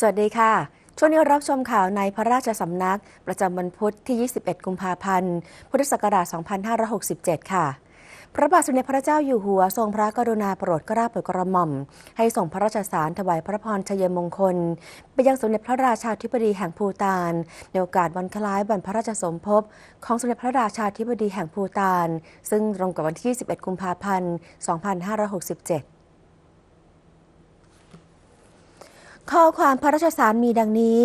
สวัสดีค่ะ ช่วงนี้รับชมข่าวในพระราชสำนัก ประจำวันพุธที่ 21 กุมภาพันธ์ พุทธศักราช 2567 ค่ะ พระบาทสมเด็จพระเจ้าอยู่หัว ทรงพระกรุณาโปรดเกล้าโปรดกระหม่อม ให้ส่งพระราชสารถวายพระพรชัยมงคล ไปยังสมเด็จพระราชาธิบดีแห่งภูฏาน ในโอกาสวันคล้ายวันพระราชสมภพ ของสมเด็จพระราชาธิบดีแห่งภูฏาน ซึ่งตรงกับวันที่ 21 กุมภาพันธ์ 2567 ข้อความพระราชสารมีดังนี้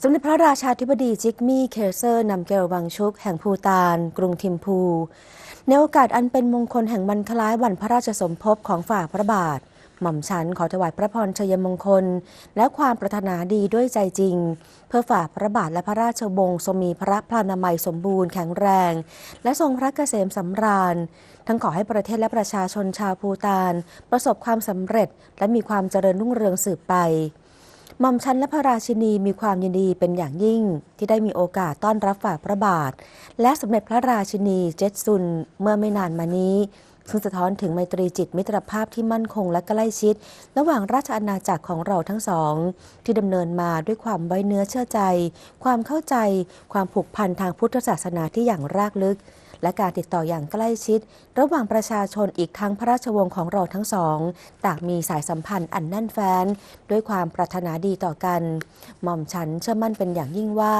สมเด็จพระราชาธิบดีจิกมี่เคเซอร์นำเกลวังชุก แห่งภูตาน กรุงทิมพู ในโอกาสอันเป็นมงคลแห่งวันคล้ายวันพระราชสมภพของฝ่าพระบาท หม่อมฉันขอถวายพระพรชัยมงคล และความปรารถนาดีด้วยใจจริง เพื่อฝ่าพระบาทและพระราชวงศ์ทรงมีพระพลานามัยสมบูรณ์แข็งแรง และทรงพระเกษมสำราญ ทั้งขอให้ประเทศและประชาชนชาวภูตาน ประสบความสำเร็จ และมีความเจริญรุ่งเรืองสืบไปหม่อมชันและพระราชินีมีความยินดีเป็นอย่างยิ่ง ที่ได้มีโอกาสต้อนรับฝ่าพระบาท และสมเด็จพระราชินีเจตซุนเมื่อไม่นานมานี้ ซึ่งสะท้อนถึงไมตรีจิตมิตรภาพที่มั่นคงและใกล้ชิด ระหว่างราชอาณาจักรของเราทั้งสอง ที่ดำเนินมาด้วยความไว้เนื้อเชื่อใจ ความเข้าใจ ความผูกพันทางพุทธศาสนาที่อย่างรากลึก และการติดต่ออย่างใกล้ชิด ระหว่างประชาชนอีกทั้งพระราชวงศ์ของเราทั้งสอง ต่างมีสายสัมพันธ์อันแน่นแฟ้น ด้วยความปรารถนาดีต่อกัน หม่อมฉันเชื่อมั่นเป็นอย่างยิ่งว่า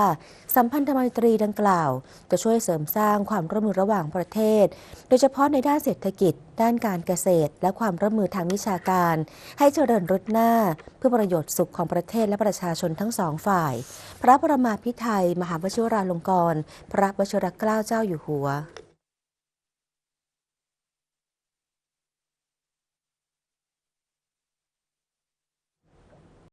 สัมพันธไมตรีดังกล่าว จะช่วยเสริมสร้างความร่วมมือระหว่างประเทศ โดยเฉพาะในด้านเศรษฐกิจด้านการเกษตร และความร่วมมือทางวิชาการ ให้เจริญรุดหน้า เพื่อประโยชน์สุขของประเทศและประชาชนทั้งสองฝ่าย พระประมาพิไทย มหาวชิราลงกรณ์พระวชิรเกล้าเจ้าอยู่หัว